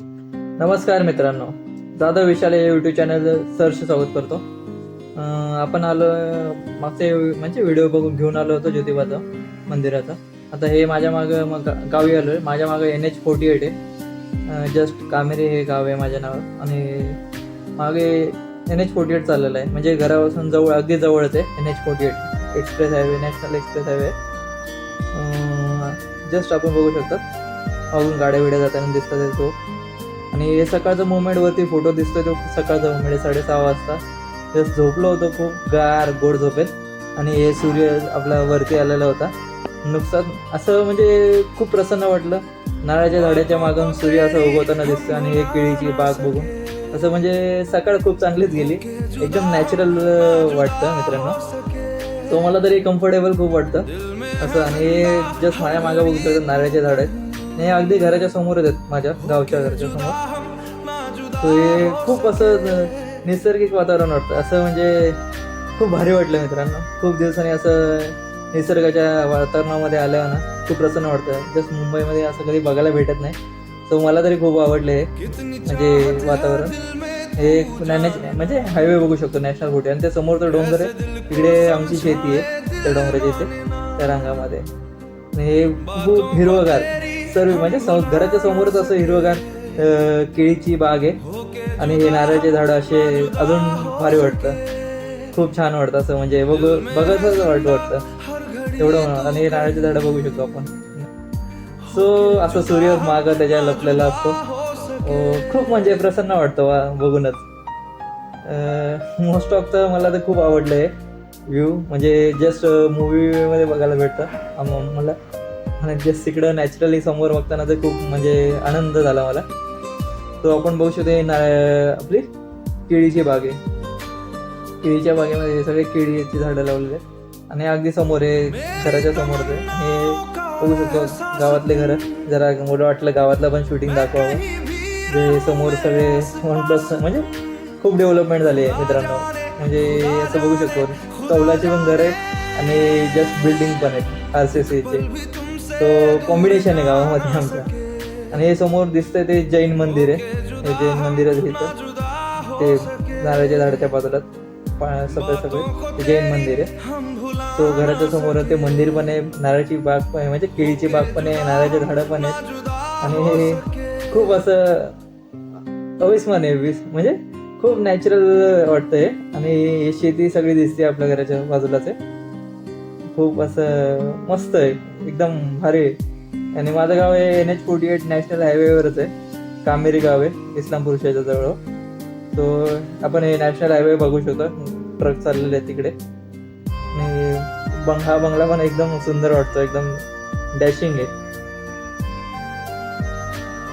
नमस्कार मित्रांनो. जाधव विशाल या यूट्यूब चॅनल सरचे स्वागत करतो. आपण आलो मागचे म्हणजे व्हिडिओ बघून घेऊन आलो होतो ज्योतिबाचं मंदिराचा. आता हे माझ्या मागं मग गावी आलो आहे माझ्या मागं एन एच फोर्टी एट आहे. जस्ट कामेरी हे गाव आहे माझ्या नावावर. आणि मागे एन एच फोर्टी एट चाललेलं आहे. म्हणजे घरापासून जवळ अगदी जवळच आहे N H forty eight express highway national express highway just आपण बघू शकतात अजून गाड्या बिड्या जाताना दिसतात आहे तो. आणि हे सकाळचा मुवमेंट फोटो दिसतोय तो सकाळचा मुवमेंट साडेसहा वाजता. जस्ट झोपलो होतो खूप गार गोड झोपेत. आणि हे सूर्य आपला वरती आलेला होता. नुकसान असं म्हणजे खूप प्रसन्न वाटलं. नारळाच्या झाडाच्या मागून सूर्य असं उगवताना दिसतं आणि हे केळीची बाग बघून. असं म्हणजे सकाळ खूप चांगलीच गेली. एकदम नॅचरल वाटतं मित्रांनो. तो मला तरी कम्फर्टेबल खूप वाटतं. असं आणि जस्ट माझ्या मागं बघू शकतो नारळाचे झाड आहेत. हे अगदी घराच्या समोरच आहेत माझ्या गावच्या घराच्या समोर. तो हे खूप असं नैसर्गिक वातावरण वाटतं. असं म्हणजे खूप भारी वाटलं मित्रांनो. खूप दिवसांनी असं निसर्गाच्या वातावरणामध्ये आल्यावर ना खूप प्रसन्न वाटतं. जस्ट मुंबईमध्ये असं कधी बघायला भेटत नाही. सो मला तरी खूप आवडलं हे म्हणजे वातावरण. हे म्हणजे हायवे बघू शकतो नॅशनल कुठे आणि त्या समोर तर डोंगर आहे. तिकडे आमची शेती आहे त्या डोंगराच्या इथे त्या रंगामध्ये. आणि हे खूप हिरवगार सर्व म्हणजे घराच्या समोरच असं हिरवगार केळीची बाग आहे. आणि हे नारळाचे झाडं असे अजून भारी वाटतं. खूप छान वाटतं असं म्हणजे बघ बघतच वाट वाटतं. एवढं आणि हे नारळाचे झाडं बघू शकतो आपण. सो असं सूर्य माग त्याच्या लपलेला असतो. खूप म्हणजे प्रसन्न वाटतं वा बघूनच. मोस्ट ऑफ तर मला तर खूप आवडलं आहे व्ह्यू म्हणजे जस्ट मूवीमध्ये बघायला भेटतं. मला आणि जस्ट तिकडं नॅचरली समोर बघताना तर खूप म्हणजे आनंद झाला मला. तो आपण बघू शकतो ना आपली केळीची बाग आहे. केळीच्या बागेमध्ये सगळे केळीची झाडं लावलेली आहेत. आणि अगदी समोर आहे घराच्या समोर हे आणि बघू शकतो गावातले घरं. जरा मोठं वाटलं गावातलं पण शूटिंग दाखवावं. जे समोर सगळे वन प्लस म्हणजे खूप डेव्हलपमेंट झाली आहे मित्रांनो. म्हणजे असं बघू शकतो. कौलाचे पण घर आहे आणि जस्ट बिल्डिंग पण आहेत. आर सी सीचे तो कॉम्बिनेशन आहे गावामध्ये आमच्या आणि हे समोर दिसतंय ते जैन मंदिर आहे. हे जैन मंदिरच इथं. ते नारळाच्या झाडाच्या बाजूला सगळं सगळं ते जैन मंदिर आहे. तो घराच्या समोर ते मंदिर पण आहे. नारळाची बाग पण आहे. म्हणजे केळीची बाग पण आहे. नारळाची झाडं पण आहेत. आणि हे खूप असं अविस्मरणीय विस म्हणजे खूप नॅचरल वाटतंय. आणि हे शेती सगळी दिसते आपल्या घराच्या बाजूलाच आहे. खूप असं मस्त आहे. एकदम भारी आहे. आणि माझं गाव हे N H forty eight national हायवेवरच आहे. कामेरी गाव आहे इस्लामपूर शहराच्या जवळ. सो आपण हे नॅशनल हायवे बघू शकतो. ट्रक चाललेले आहे तिकडे. आणि बंग हा बंगला पण एकदम सुंदर वाटतो. एकदम डॅशिंग आहे.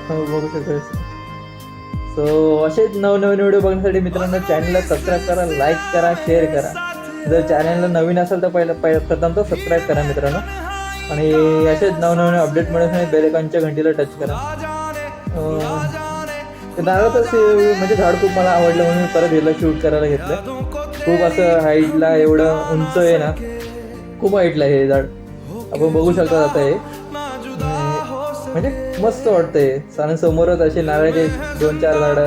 हो, बघू शकतो. सो असेच नवनवीन व्हिडिओ बघण्यासाठी मित्रांनो चॅनलला सबस्क्राईब करा लाईक करा शेअर करा. जर चॅनलला नवीन असेल तर पहिलं पहिलं प्रथम तर सबस्क्राईब करा मित्रांनो. आणि असेच नवनवीन अपडेट मिळवण्यासाठी बेलेकॉनच्या घंटीला टच करा. अं, म्हणजे झाड खूप मला आवडलं म्हणून परत याला शूट करायला घेतलं. खूप असं हाईटला एवढं उंच आहे ना खूप हाईटला हे झाड. आपण बघू शकता आता हे. म्हणजे मस्त वाटतं कारण समोरच असे नारळाचे दोन चार झाडं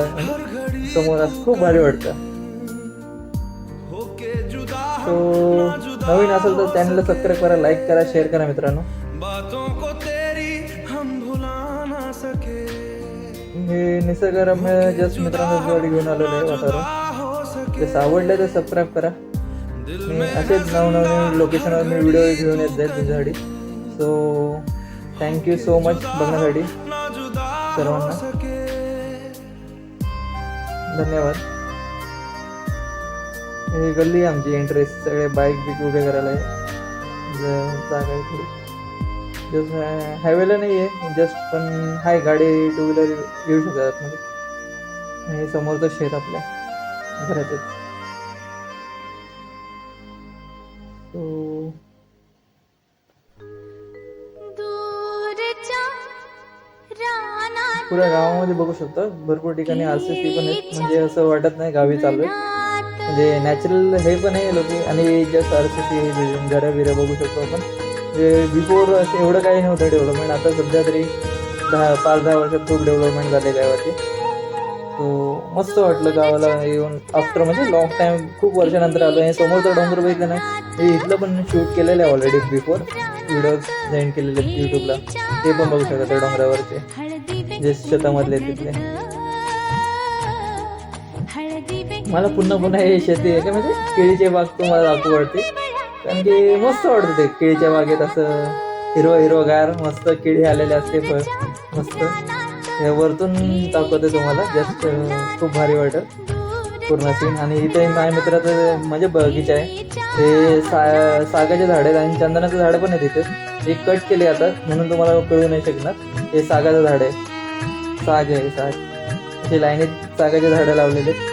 समोर खूप भारी वाटतं. सो नवीन असेल तर चॅनलला सबस्क्राईब करा लाईक करा शेअर करा मित्रांनो. हे निसर्गरम्य जस्ट मित्रांनो गाडी घेऊन आलेलो आहे वातावरण. जसं आवडलं तर सबस्क्राईब करा. मी असेच नवनवीन लोकेशनवर मी व्हिडिओ घेऊन येत जाईल तुमच्यासाठी. सो थँक्यू सो मच बघण्यासाठी सर्वांना. धन्यवाद. हे गल्ली आमची इंटरेस्ट सगळे बाईक बिक उभे करायला आहे. जस्ट हायवेला नाही आहे जस्ट पण हाय गाडी टू व्हीलर येऊ शकतात आतमध्ये. आणि हे समोरचं शेत आपल्या घराचे पुऱ्या गावामध्ये बघू शकता. भरपूर ठिकाणी आर सी सी पण आहेत. म्हणजे असं वाटत नाही गावी चालू आहे. म्हणजे नॅचरल हे पण आहे लोक. आणि जस्ट अर्थ सी सी घरं बिरं बघू शकतो आपण. म्हणजे बिफोर असं एवढं काही नव्हतं डेव्हलपमेंट आता सध्या तरी दहा पाच दहा वर्षात खूप डेव्हलपमेंट झालेलं आहे वाटते. सो मस्त वाटलं गावाला येऊन. आफ्टर म्हणजे लॉंग टाईम खूप वर्षानंतर आलो. आणि समोरचं डोंगर बघितलं ना हे इथलं पण शूट केलेलं आहे ऑलरेडी बिफोर व्हिडिओ सेंड केलेले आहेत यूट्यूबला ते पण बघू शकता त्या डोंगरावरचे. जे शेतामधले तिथले. मला पुन्हा पुन्हा हे शेती आहे का म्हणजे केळीचे बाग तुम्हाला दाखवू वाटते कारण की मस्त वाटतं ते केळीच्या बागेत असं हिरवं हिरवगार मस्त केळी आलेले असते फळ मस्त. हे वरतून दाखवते तुम्हाला जस्ट खूप भारी वाटत. पूर्ण सीन आणि इथे माझ्या मित्राचं म्हणजे बगीचा आहे. ते सा सागाचे झाड आहेत आणि चंदनाचं झाड पण आहे तिथे ते कट केले आता म्हणून तुम्हाला कळू नाही शकणार. हे सागाचं झाड आहे. साग आहे साग. हे लाईनीत सागाचे झाडं लावलेले आहेत.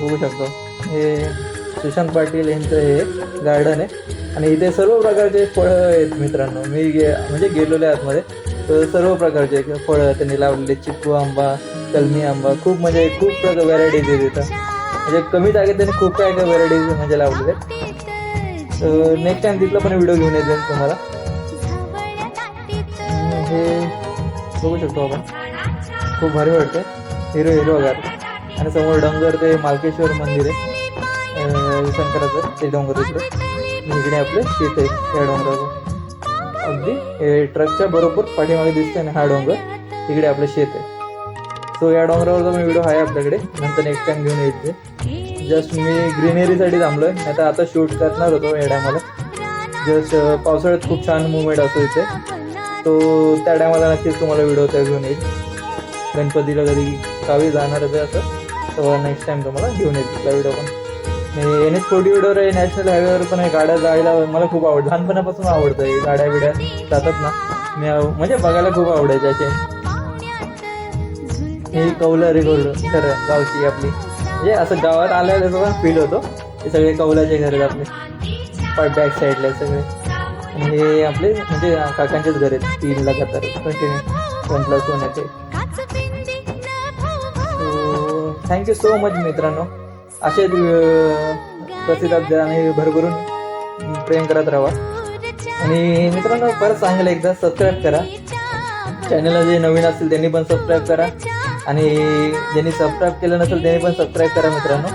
बघू शकतो. हे सुशांत पाटील यांचं हे गार्डन आहे. आणि इथे सर्व प्रकारचे फळं आहेत मित्रांनो. मी गे म्हणजे गेलेलो आहे आतमध्ये. तर सर्व प्रकारचे फळं त्यांनी लावलेले चिकू आंबा कलमी आंबा खूप म्हणजे खूप प्रकार व्हरायटीज आहेत इथं. म्हणजे कमी जागेत त्यांनी खूप काय काय व्हरायटीज म्हणजे लावलेले आहेत. तर नेक्स्ट टाइम तिथला पण व्हिडिओ घेऊन येते तुम्हाला. हे बघू शकतो आपण. खूप भारी वाटते हिरो हिरो वगैरे आणि समोर डोंगर ते मालकेश्वर मंदिर आहे. शंकराचं ते डोंगर इकडे. इकडे आपलं शेत आहे या डोंगरावर. अगदी हे ट्रकच्या बरोबर पाठीमागे दिसतंय ना हा डोंगर तिकडे आपलं शेत आहे. सो या डोंगरावरचा मी व्हिडिओ आहे आपल्याकडे. नंतर नेक्स्ट टाइम घेऊन येते जस्ट मी ग्रीनरीसाठी थांबलोय. नाही आता आता शूट करणार होतो या टायमाला. जस्ट पावसाळ्यात खूप छान मुवमेंट असतो इथे. तो त्या टायमाला नक्कीच तुम्हाला व्हिडिओ त्या घेऊन येईल. गणपतीला कधी गावी जाणार आहे असं. हो, नेक्स्ट टाइम तुम्हाला घेऊन येईल तिथला व्हिडिओ पण. एन एच फोर्टी व्हिडिओवर आहे नॅशनल हायवेवर पण आहे गाड्या जायला मला खूप आवडतं. लहानपणापासून आवडतं गाड्या बिड्या जातात ना. मी म्हणजे बघायला खूप आवडायचे असे. ही कौलारी गोल्ड खरं गावची आपली. म्हणजे असं गावात आल्याला पण फील होतो. हे सगळे कौलाचे घर आहेत आपले. बॅक साईडला सगळे. आणि हे आपले म्हणजे काकांचेच घर आहेत. तीन लगातार कंटिन्यू वन प्लस वन येते थँक्यू सो मच मित्रांनो. असेच प्रसिद्ध द्या आणि भरभरून प्रेम करत राहा. आणि मित्रांनो परत चांगलं एकदा सबस्क्राईब करा. चॅनलला जे नवीन असतील त्यांनी पण सबस्क्राईब करा. आणि ज्यांनी सबस्क्राईब केलं नसेल त्यांनी पण सबस्क्राईब करा मित्रांनो.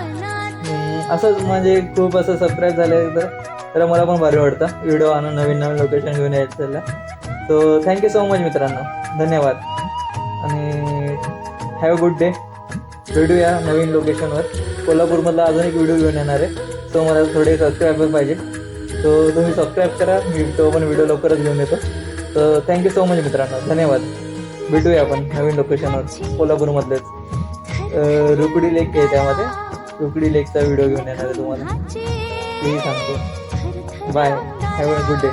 असंच म्हणजे खूप असं सबस्क्राईब झालं तर तर मला पण भारी वाटतं. व्हिडिओ आणून नवीन नवीन लोकेशन घेऊन यायचं सो थँक्यू सो मच मित्रांनो. धन्यवाद. आणि हॅव गुड डे भेटूया नवीन लोकेशनवर कोल्हापूरमधला अजून एक व्हिडिओ घेऊन येणार आहे. सो मला थोडे सबस्क्रायबर पाहिजे. सो तुम्ही सबस्क्राईब करा. मी तो पण व्हिडिओ लवकरच घेऊन येतो. तर थँक्यू सो मच मित्रांनो. धन्यवाद. भेटूया आपण नवीन लोकेशनवर कोल्हापूरमधलेच. रुकडी लेक आहे त्यामध्ये. रुकडी लेकचा व्हिडिओ घेऊन येणार आहे तुम्हाला. तेही सांगतो. Bye have a good day